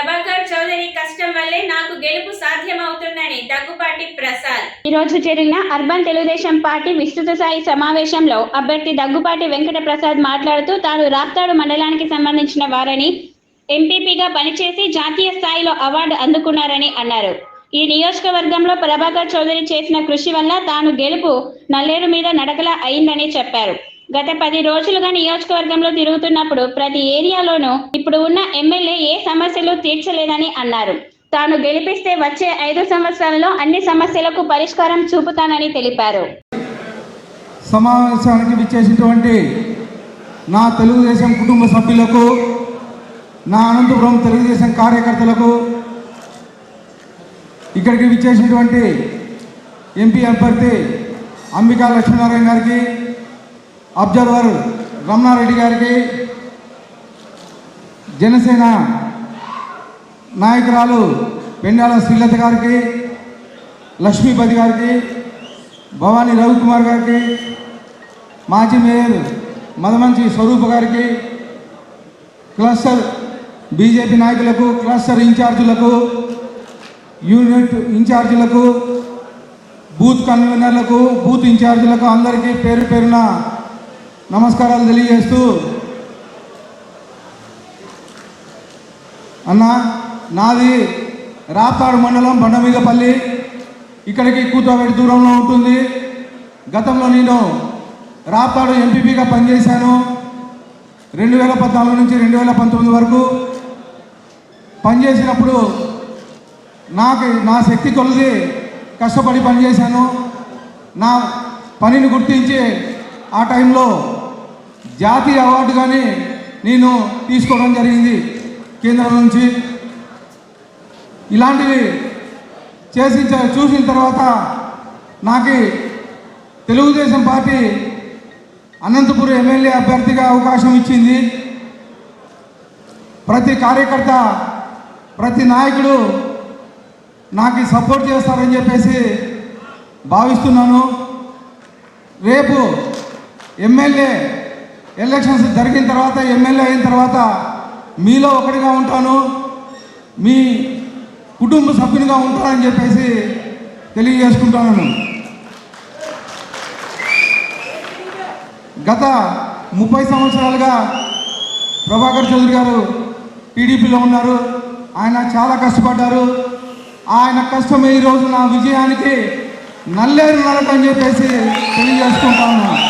ప్రభాకర్ చౌదరి కష్టం వల్లే నాకు గెలుపు సాధ్యమవుతుందని దగ్గుపాటి ప్రసాద్. ఈ రోజు జరిగిన అర్బన్ తెలుగుదేశం పార్టీ విస్తృత స్థాయి సమావేశంలో అభ్యర్థి దగ్గుపాటి వెంకట ప్రసాద్ మాట్లాడుతూ తాను రాప్తాడు మండలానికి సంబంధించిన వారని ఎంపీపీగా పనిచేసి జాతీయ స్థాయిలో అవార్డు అందుకున్నారని అన్నారు. ఈ నియోజకవర్గంలో ప్రభాకర్ చౌదరి చేసిన కృషి వల్ల తాను గెలుపు నల్లేరు మీద నడకలా అయిందని చెప్పారు. గత పది రోజులుగా నియోజకవర్గంలో తిరుగుతున్నప్పుడు ప్రతి ఏరియాలోనూ ఇప్పుడు ఉన్న ఎమ్మెల్యే ఏ సమస్యలు తీర్చలేదని అన్నారు. తాను గెలిపిస్తే వచ్చే ఐదు సంవత్సరాలలో అన్ని సమస్యలకు పరిష్కారం చూపుతానని తెలిపారు. సమావేశానికి విచ్చేసినటువంటి నా తెలుగుదేశం కుటుంబ సభ్యులకు నా అనంతపురం తెలుగుదేశం కార్యకర్తలకు ఇక్కడికి విచ్చేసినటువంటి ఎంపీ అభ్యర్థి అంబికా లక్ష్మీనారాయణ గారికి అబ్జర్వర్ రమణారెడ్డి గారికి జనసేన నాయకురాలు పెండాల శ్రీలత గారికి లక్ష్మీపతి గారికి భవానీ రవికుమార్ గారికి మాజీ మేయర్ మదమంచి స్వరూప్ గారికి క్లస్టర్ బీజేపీ నాయకులకు క్లస్టర్ ఇన్ఛార్జీలకు యూనిట్ ఇన్ఛార్జీలకు బూత్ కన్వీనర్లకు బూత్ ఇన్ఛార్జీలకు అందరికీ పేరు పేరున నమస్కారాలు తెలియజేస్తూ అన్న నాది రాప్తాడు మండలం బండమీదపల్లి ఇక్కడికి కూతోబెట్టి దూరంలో ఉంటుంది. గతంలో నేను రాప్తాడు ఎంపీపీగా పనిచేశాను. రెండు వేల పద్నాలుగు నుంచి రెండు వేల పంతొమ్మిది వరకు పనిచేసినప్పుడు నాకు నా శక్తి కొలది కష్టపడి పనిచేశాను. నా పనిని గుర్తించి ఆ టైంలో జాతీయ అవార్డు కానీ నేను తీసుకోవడం జరిగింది కేంద్రం నుంచి. ఇలాంటివి చేసి చూసిన తర్వాత నాకు తెలుగుదేశం పార్టీ అనంతపురం ఎమ్మెల్యే అభ్యర్థిగా అవకాశం ఇచ్చింది. ప్రతి కార్యకర్త ప్రతి నాయకుడు నాకు సపోర్ట్ చేస్తారని చెప్పేసి భావిస్తున్నాను. రేపు ఎమ్మెల్యే ఎలక్షన్స్ జరిగిన తర్వాత ఎమ్మెల్యే అయిన తర్వాత మీలో ఒకటిగా ఉంటాను మీ కుటుంబ సభ్యునిగా ఉంటానని చెప్పేసి తెలియజేసుకుంటున్నాను గత ముప్పై సంవత్సరాలుగా ప్రభాకర్ చౌదరి గారు టీడీపీలో ఉన్నారు. ఆయన చాలా కష్టపడ్డారు. ఆయన కష్టమే ఈరోజు నా విజయానికి నల్లేరు నరకని అని చెప్పేసి తెలియజేసుకుంటాను.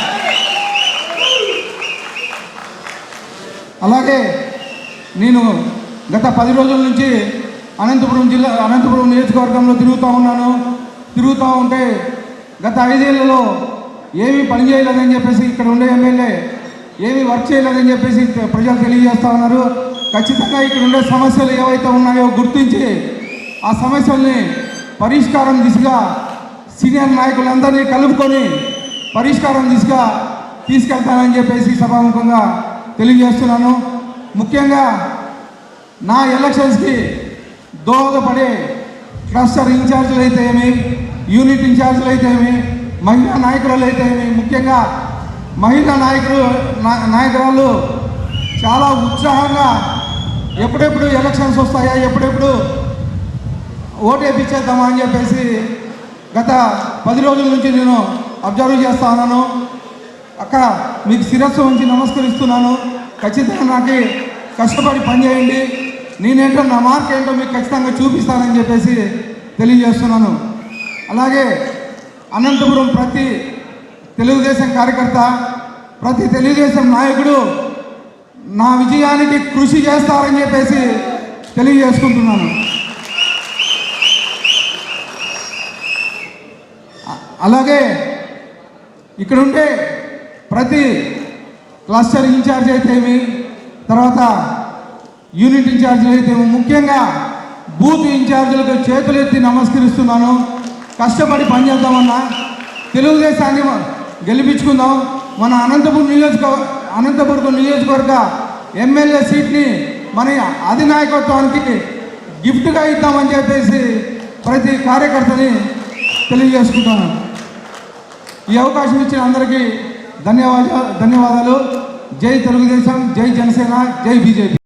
అలాగే నేను గత పది రోజుల నుంచి అనంతపురం జిల్లా అనంతపురం నియోజకవర్గంలో తిరుగుతూ ఉన్నాను. తిరుగుతూ ఉంటే గత ఐదేళ్ళలో ఏమీ పని చేయలేదని చెప్పేసి ఇక్కడ ఉండే ఎమ్మెల్యే ఏమీ వర్క్ చేయలేదని చెప్పేసి ప్రజలు తెలియజేస్తూ ఉన్నారు. ఖచ్చితంగా ఇక్కడ ఉండే సమస్యలు ఏవైతే ఉన్నాయో గుర్తించి ఆ సమస్యల్ని పరిష్కారం దిశగా సీనియర్ నాయకులందరినీ కలుపుకొని పరిష్కారం దిశగా తీసుకెళ్తానని చెప్పేసి సభాముఖంగా తెలియజేస్తున్నాను. ముఖ్యంగా నా ఎలక్షన్స్కి దోహదపడే క్లస్టర్ ఇన్ఛార్జీలు అయితే ఏమి యూనిట్ ఇన్ఛార్జీలు అయితే ఏమి మహిళా నాయకురాలు అయితే ఏమి ముఖ్యంగా మహిళా నాయకులు నాయకురాలు చాలా ఉత్సాహంగా ఎప్పుడెప్పుడు ఎలక్షన్స్ వస్తాయా ఎప్పుడెప్పుడు ఓటు వేయించేద్దామా అని చెప్పేసి గత పది రోజుల నుంచి నేను అబ్జర్వ్ చేస్తా ఉన్నాను. అక్క మీకు శిరస్సు ఉంచి నమస్కరిస్తున్నాను. ఖచ్చితంగా నాకు కష్టపడి పనిచేయండి. నేనేంటో నా మార్క్ ఏంటో మీకు ఖచ్చితంగా చూపిస్తానని చెప్పేసి తెలియజేస్తున్నాను. అలాగే అనంతపురం ప్రతి తెలుగుదేశం కార్యకర్త ప్రతి తెలుగుదేశం నాయకుడు నా విజయానికి కృషి చేస్తారని చెప్పేసి తెలియజేసుకుంటున్నాను. అలాగే ఇక్కడ ఉండే ప్రతి క్లస్టర్ ఇన్ఛార్జ్ అయితేమి తర్వాత యూనిట్ ఇన్ఛార్జీలు అయితేమి ముఖ్యంగా బూత్ ఇన్ఛార్జీలకు చేతులు ఎత్తి నమస్కరిస్తున్నాను. కష్టపడి పనిచేద్దామన్నా తెలుగుదేశాన్ని గెలిపించుకుందాం. మన అనంతపురం నియోజక అనంతపురం నియోజకవర్గ ఎమ్మెల్యే సీట్ని మన అధినాయకత్వానికి గిఫ్ట్గా ఇద్దామని చెప్పేసి ప్రతి కార్యకర్తని తెలియజేసుకుంటాను ఈ అవకాశం ఇచ్చిన అందరికీ ధన్యవాదాలు ధన్యవాదాలు. జై తెలుగుదేశం జై జనసేన జై బీజేపీ.